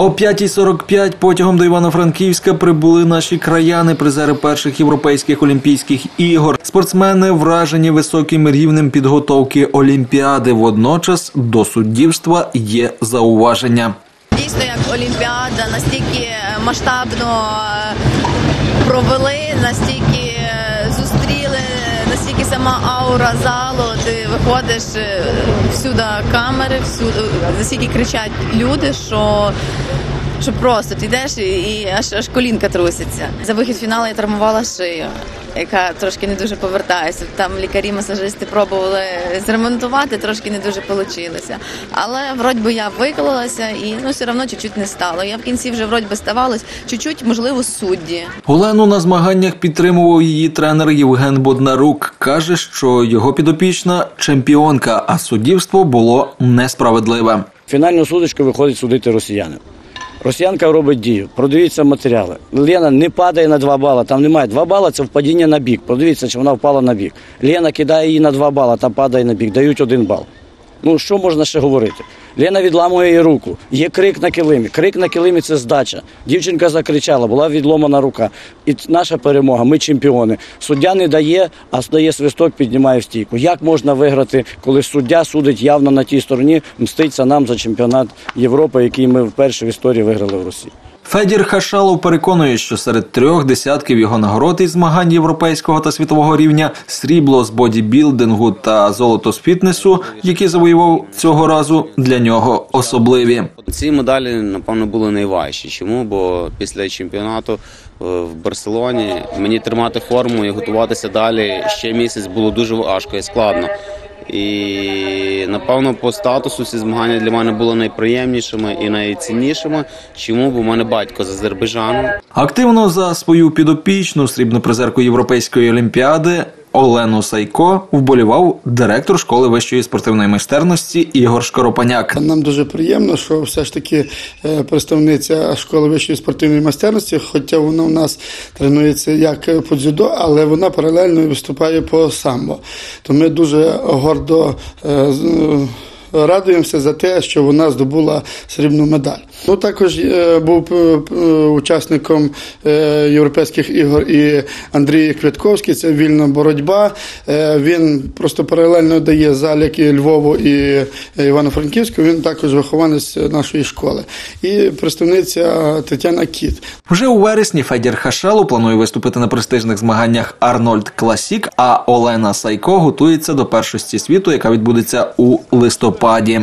О 5.45 потягом до Івано-Франківська прибули наші краяни, призери перших європейських олімпійських ігор. Спортсмени вражені високим рівнем підготовки Олімпіади. Водночас до суддівства є зауваження. Дійсно, як Олімпіада, настільки масштабно е, провели, настільки е, зустріли, настільки сама аура залу. Ти виходиш е, всюди камери, всюди настільки кричать люди, що. Що просто ти йдеш і, аж аж колінка труситься. За вихід в я травмувала шию, яка трошки не дуже повертається. Там лікарі, масажисти пробували зремонтувати, трошки не дуже вийшло. Але вроді би я виклалася і ну все одно чуть-чуть не стало. Я в кінці вже вроді би ставалась, чуть-чуть, можливо, судді. Олену на змаганнях підтримував її тренер Євген Боднарук. каже, що його підопічна чемпіонка, а суддівство було несправедливе. Фінальну судочку виходить судити росіяни. Росіянка робить дію. Продивіться матеріали. Лена не падає на 2 бала. Там немає 2 бала, це впадіння на бік. Продивіться, чи вона впала на бік. Лена кидає її на 2 бала, та падає на бік. Дають 1 бал. Ну що можна ще говорити? Лена відламує її руку. Є крик на килимі. Крик на килимі це здача. Дівчинка закричала, була відломана рука. І наша перемога. Ми чемпіони. Суддя не дає, а дає свисток, піднімає в стійку. Як можна виграти, коли суддя судить явно на тій стороні, мститься нам за чемпіонат Європи, який ми вперше в історії виграли в Росії. Федір Хашалов переконує, що серед трьох десятків його нагород із змагань європейського та світового рівня срібло з бодібілдингу та золото з фітнесу, які завоював цього разу, для нього особливі. Ці медалі, напевно, були найважчі. Чому? Бо після чемпіонату е, в Барселоні мені тримати форму і готуватися далі ще місяць було дуже важко і складно. І напевно по статусу ці змагання для мене були найприємнішими і найціннішими. Чому? Бо в мене батько з Азербайджану. Активно за свою підопічну срібну призерку Європейської олімпіади Олену Сайко вболівав директор школи вищої спортивної майстерності Ігор Шкоропаняк. Нам дуже приємно, що все ж таки е, представниця школи вищої спортивної майстерності, хоча вона у нас тренується як по дзюдо, але вона паралельно виступає по самбо. То ми дуже гордо. е, Радуємося за те, що вона здобула срібну медаль. Ну також е, був е, е, учасником європейських ігор і Андрій Квятковський. Це вільна боротьба. Він просто паралельно дає заліки Львову і Івано-Франківську. Він також вихованець нашої школи. І представниця Тетяна Кіт. Вже у вересні Федір Хашалу планує виступити на престижних змаганнях Арнольд Класік, а Олена Сайко готується до першості світу, яка відбудеться у листопаді.